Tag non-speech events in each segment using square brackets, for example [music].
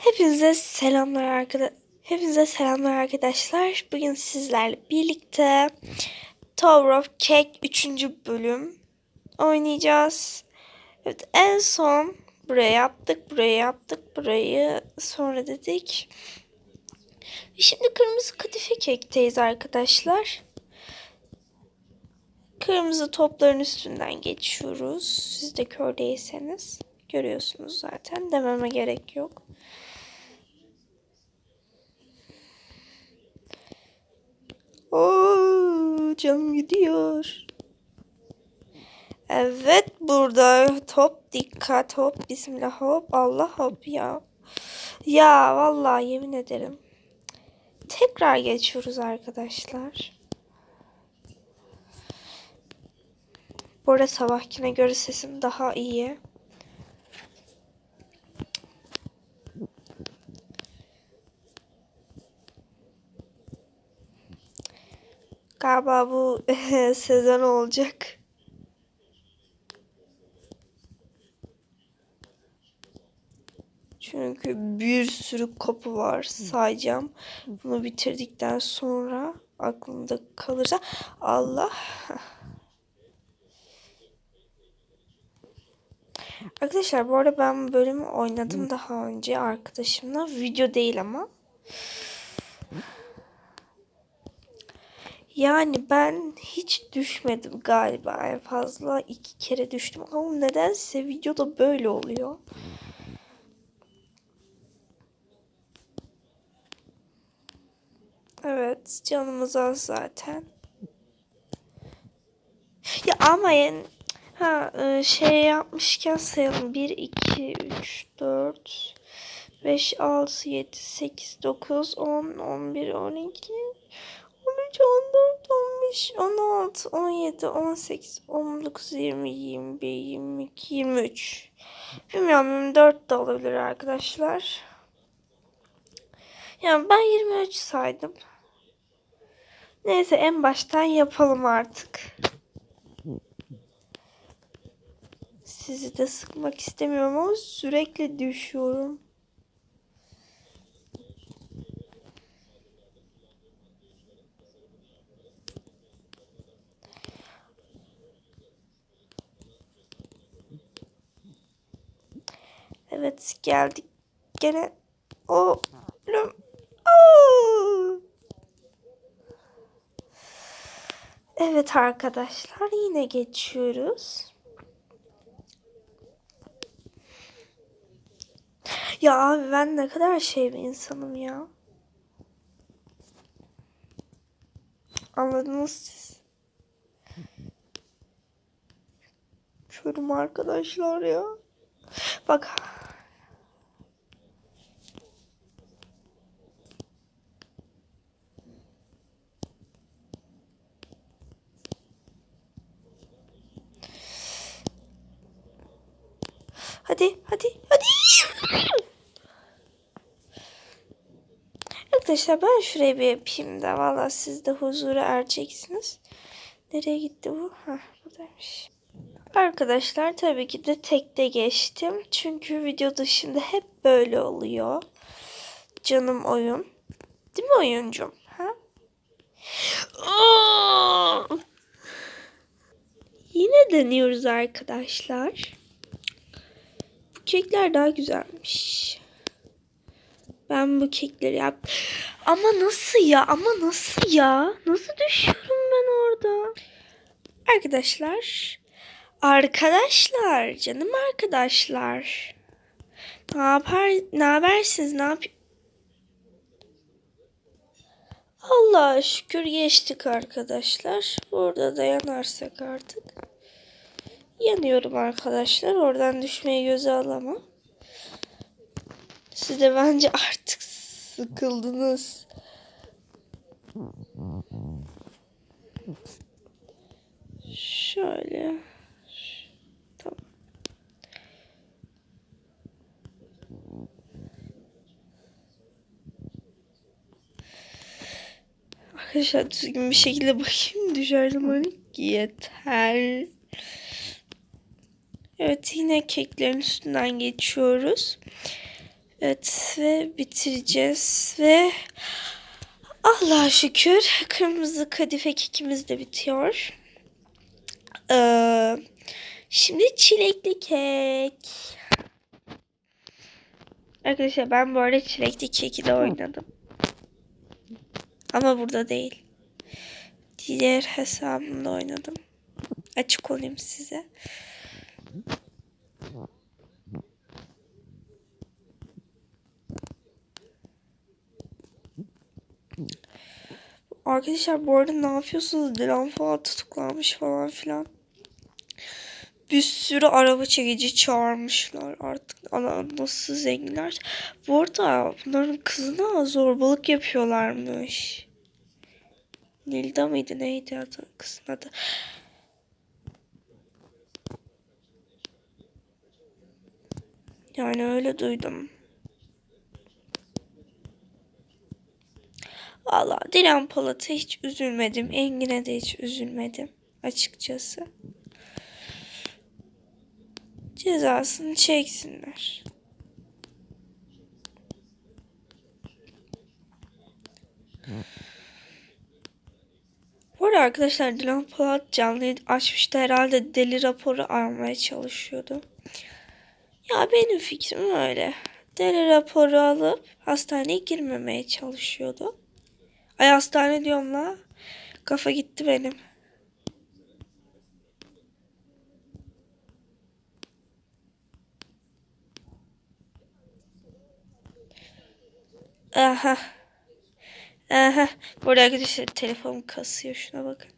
Hepinize selamlar arkadaşlar. Hepinize selamlar arkadaşlar. Bugün sizlerle birlikte Tower of Cake 3. bölüm oynayacağız. Evet en son buraya yaptık, buraya yaptık, burayı sonra dedik. Şimdi kırmızı kadife kekteyiz arkadaşlar. Kırmızı topların üstünden geçiyoruz. Siz de kör değilseniz görüyorsunuz zaten. Dememe gerek yok. Oo, canım gidiyor. Evet burada top dikkat hop bismillah hop Allah hop ya. Ya vallahi yemin ederim. Tekrar geçiyoruz arkadaşlar. Bu arada sabahkine göre sesim daha iyi. Galiba bu [laughs] sezon olacak. Çünkü bir sürü kapı var sayacağım. Bunu bitirdikten sonra aklımda kalırsa Allah. [laughs] Arkadaşlar bu arada ben bölümü oynadım daha önce arkadaşımla. Video değil ama. Yani ben hiç düşmedim galiba. En fazla iki kere düştüm ama nedense videoda böyle oluyor. Evet canımız az zaten. Ya ama yani ha e, şey yapmışken sayalım. 1 2 3 4 5 6 7 8 9 10 11 12 13, 14, 15, 16, 17, 18, 19, 20, 21, 22, 23. Bilmiyorum 24 de olabilir arkadaşlar. Yani ben 23 saydım. Neyse en baştan yapalım artık. Sizi de sıkmak istemiyorum ama sürekli düşüyorum. Evet geldik. Gene o Evet arkadaşlar yine geçiyoruz. Ya abi ben ne kadar şey bir insanım ya. Anladınız siz. Şöyle arkadaşlar ya. Bak Arkadaşlar ben şuraya bir yapayım da valla siz de huzura ereceksiniz. Nereye gitti bu? Hah buradaymış. Arkadaşlar tabii ki de tekte geçtim. Çünkü video dışında hep böyle oluyor. Canım oyun. Değil mi oyuncum? Ha? Yine deniyoruz arkadaşlar. Bu kekler daha güzelmiş. Ben bu kekleri yap. Ama nasıl ya? Ama nasıl ya? Nasıl düşüyorum ben orada? Arkadaşlar. Arkadaşlar. Canım arkadaşlar. Ne yapar? Ne habersiniz? Ne yap? Allah şükür geçtik arkadaşlar. Burada da yanarsak artık. Yanıyorum arkadaşlar. Oradan düşmeyi göze alamam. Siz de bence artık sıkıldınız. Şöyle. Tamam. Arkadaşlar düzgün bir şekilde bakayım düşersem hani yeter. Evet yine keklerin üstünden geçiyoruz. Evet ve bitireceğiz ve Allah'a şükür kırmızı kadife kekimiz de bitiyor. Ee, şimdi çilekli kek. Arkadaşlar ben bu arada çilekli keki de oynadım. Ama burada değil. Diğer hesabımda oynadım. Açık olayım size. Arkadaşlar bu arada ne yapıyorsunuz? Dilan falan tutuklanmış falan filan. Bir sürü araba çekici çağırmışlar artık. Nasıl zenginler. Bu arada bunların kızına zorbalık yapıyorlarmış. Nilda mıydı neydi adı kızın adı? Yani öyle duydum. Valla Dilan Polat'a hiç üzülmedim. Engin'e de hiç üzülmedim. Açıkçası. Cezasını çeksinler. Bu arada arkadaşlar Dilan Polat canlı yayın açmıştı. Herhalde deli raporu almaya çalışıyordu. Ya benim fikrim öyle. Deli raporu alıp hastaneye girmemeye çalışıyordu. Ay hastane diyorum la. Kafa gitti benim. Aha. Aha. Burada arkadaşlar telefon kasıyor. Şuna bakın.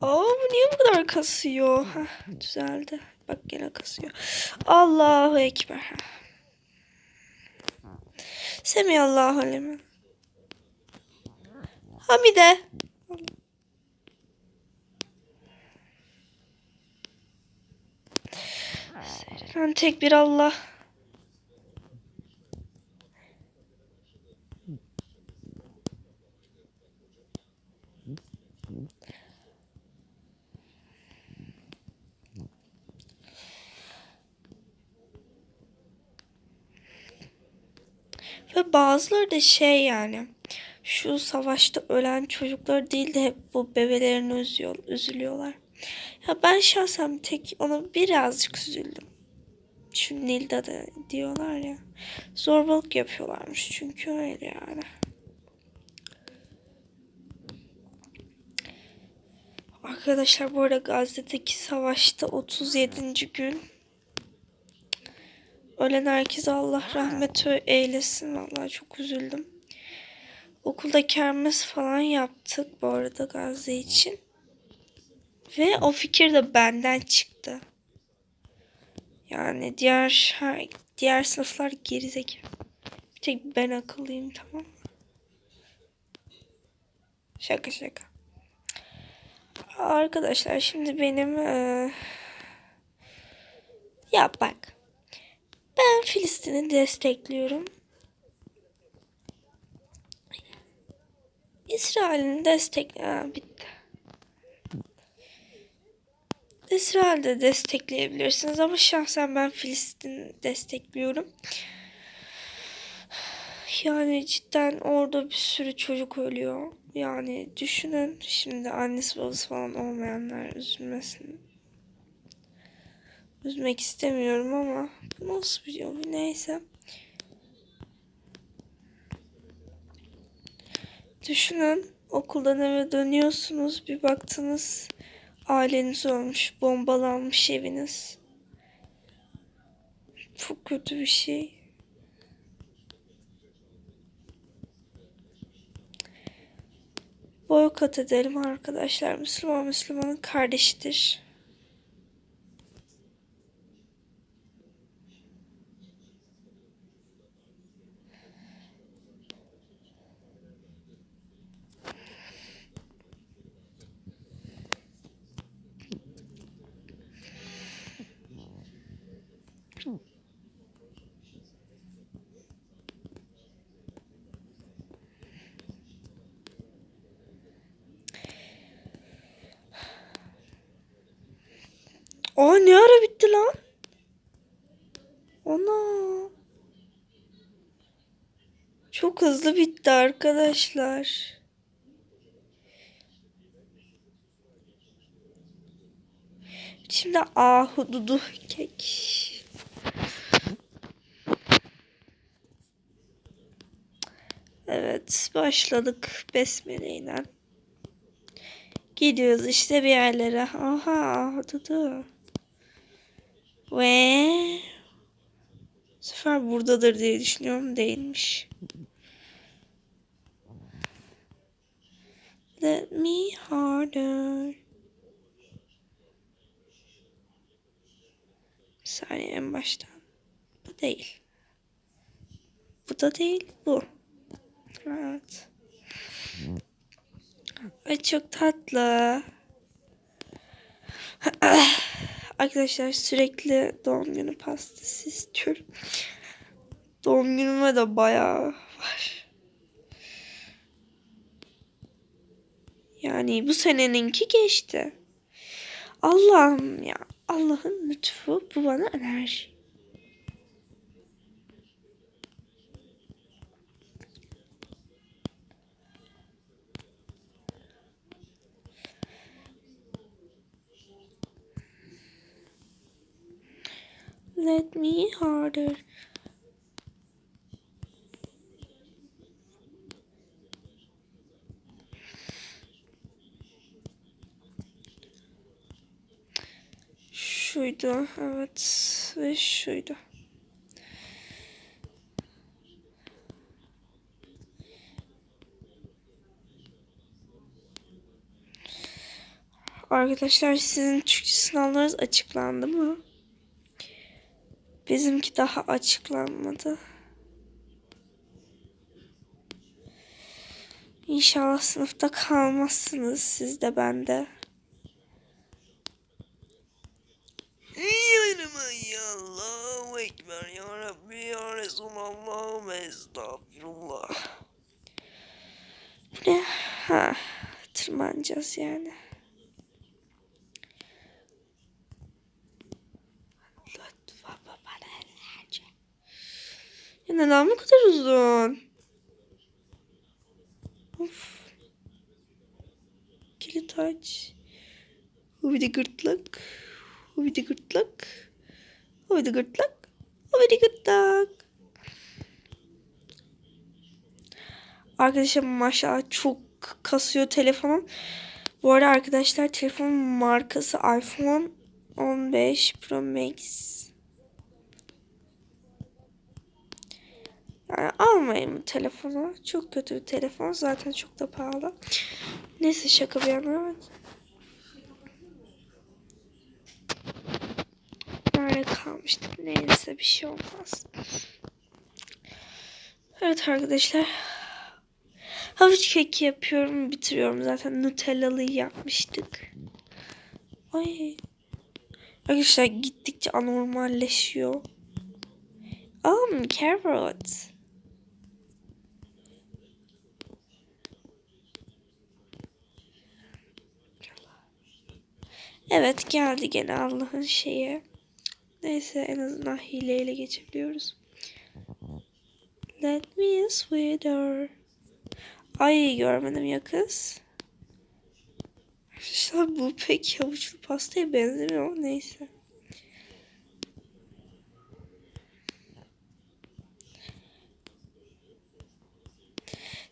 Aa bu niye bu kadar kasıyor? Heh, düzeldi. Bak gene kasıyor. Allahu Ekber. Semiyallahu aleyhi. Hamide. Sen tek bir Allah. Ve bazıları da şey yani şu savaşta ölen çocuklar değil de hep bu bebelerini üzüyor, üzülüyorlar. Ya ben şahsen tek ona birazcık üzüldüm. Şu Nilda da diyorlar ya. Zorbalık yapıyorlarmış çünkü öyle yani. Arkadaşlar bu arada Gazze'deki savaşta 37. gün Ölen herkese Allah rahmet eylesin. Vallahi çok üzüldüm. Okulda kermes falan yaptık bu arada Gazze için. Ve o fikir de benden çıktı. Yani diğer diğer sınıflar gerizekalı. Bir tek ben akıllıyım tamam mı? Şaka şaka. Arkadaşlar şimdi benim ee... ya bak ben Filistin'i destekliyorum. İsrail'in destek... Aa, bitti. İsrail'de destekleyebilirsiniz ama şahsen ben Filistin destekliyorum. Yani cidden orada bir sürü çocuk ölüyor. Yani düşünün şimdi annesi babası falan olmayanlar üzülmesin. Üzmek istemiyorum ama nasıl bir yol neyse. Düşünün okuldan eve dönüyorsunuz bir baktınız aileniz olmuş bombalanmış eviniz. Çok kötü bir şey. Boykot edelim arkadaşlar. Müslüman Müslümanın kardeşidir. şu. Aa ne ara bitti lan? Ana. Çok hızlı bitti arkadaşlar. Şimdi ahududu kek. Başladık besmeleyle. Gidiyoruz işte bir yerlere. Aha ahududu. Ve sefer buradadır diye düşünüyorum değilmiş. Let me harder. Bir saniye en baştan. Bu değil. Bu da değil. Bu. Evet. Ay çok tatlı. [clears throat] Arkadaşlar sürekli doğum günü pastası istiyorum. Doğum günüme de bayağı var. Yani bu seneninki geçti. Allah'ım ya. Allah'ın lütfu bu bana enerji. Let me harder. Şuydu evet ve şuydu. Arkadaşlar sizin Türkçe sınavlarınız açıklandı mı? Bizimki daha açıklanmadı. İnşallah sınıfta kalmazsınız siz de ben de. Allahu Ekber Ya Rabbi Ya Resulallah ve Estağfirullah. Bu ne? Ha, tırmanacağız yani. Lütfen bana enerji. Ya neden bu kadar uzun? Of. Kilit aç. Hubidi gırtlak. Hubidi gırtlak. Hubidi gırtlak. Hubidi gırtlak. Arkadaşlar maşallah çok kasıyor telefonum. Bu arada arkadaşlar telefonun markası iPhone 15 Pro Max. Yani almayın bu telefonu. Çok kötü bir telefon. Zaten çok da pahalı. Neyse şaka bir yana. Nerede kalmıştık? Neyse bir şey olmaz. Evet arkadaşlar. Havuç keki yapıyorum. Bitiriyorum. Zaten Nutella'lıyı yapmıştık. Ay. Arkadaşlar gittikçe anormalleşiyor. Um, carrot. Evet geldi gene Allah'ın şeyi. Neyse en azından hileyle geçebiliyoruz. Let me sweeter. Ay görmedim ya kız. Arkadaşlar bu pek havuçlu pastaya benzemiyor neyse.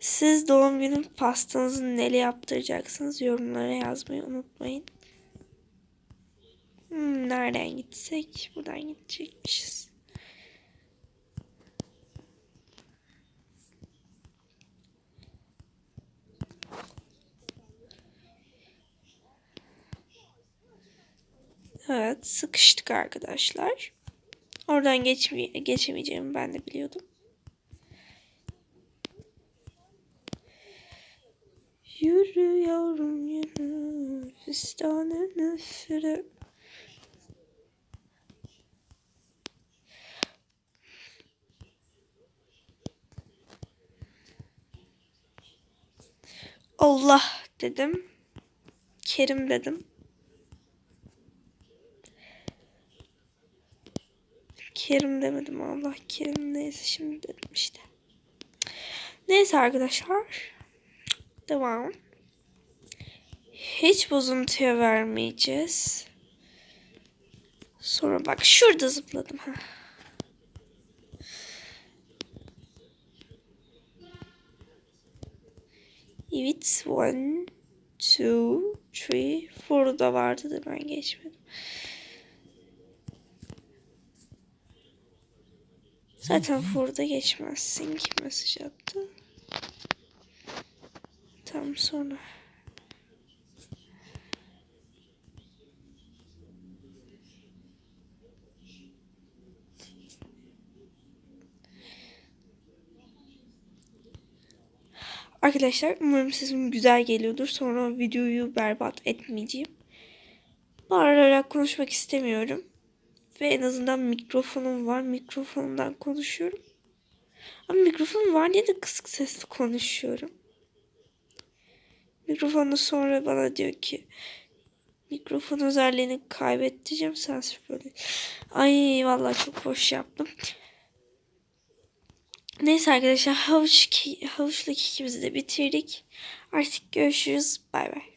Siz doğum günü pastanızı neyle yaptıracaksınız yorumlara yazmayı unutmayın. Hmm, nereden gitsek? Buradan gidecekmişiz. Evet, sıkıştık arkadaşlar. Oradan geçmeye geçemeyeceğimi ben de biliyordum. Yürü yavrum yürü, fistanın üfürü. Allah dedim. Kerim dedim. Kerim demedim Allah Kerim neyse şimdi dedim işte. Neyse arkadaşlar. Devam. Hiç bozuntuya vermeyeceğiz. Sonra bak şurada zıpladım. Heh. Evet. One, two, three, four da vardı da ben geçmedim. Zaten four'da geçmezsin. Kim mesaj attı? Tam sonra. Arkadaşlar umarım sesim güzel geliyordur. Sonra videoyu berbat etmeyeceğim. Bağırarak konuşmak istemiyorum. Ve en azından mikrofonum var. Mikrofonumdan konuşuyorum. Ama mikrofonum var diye de kısık sesli konuşuyorum. Mikrofonu sonra bana diyor ki mikrofon özelliğini kaybedeceğim sensiz böyle. Ay vallahi çok boş yaptım. Neyse arkadaşlar havuç, havuçlu kekimizi de bitirdik. Artık görüşürüz. Bay bay.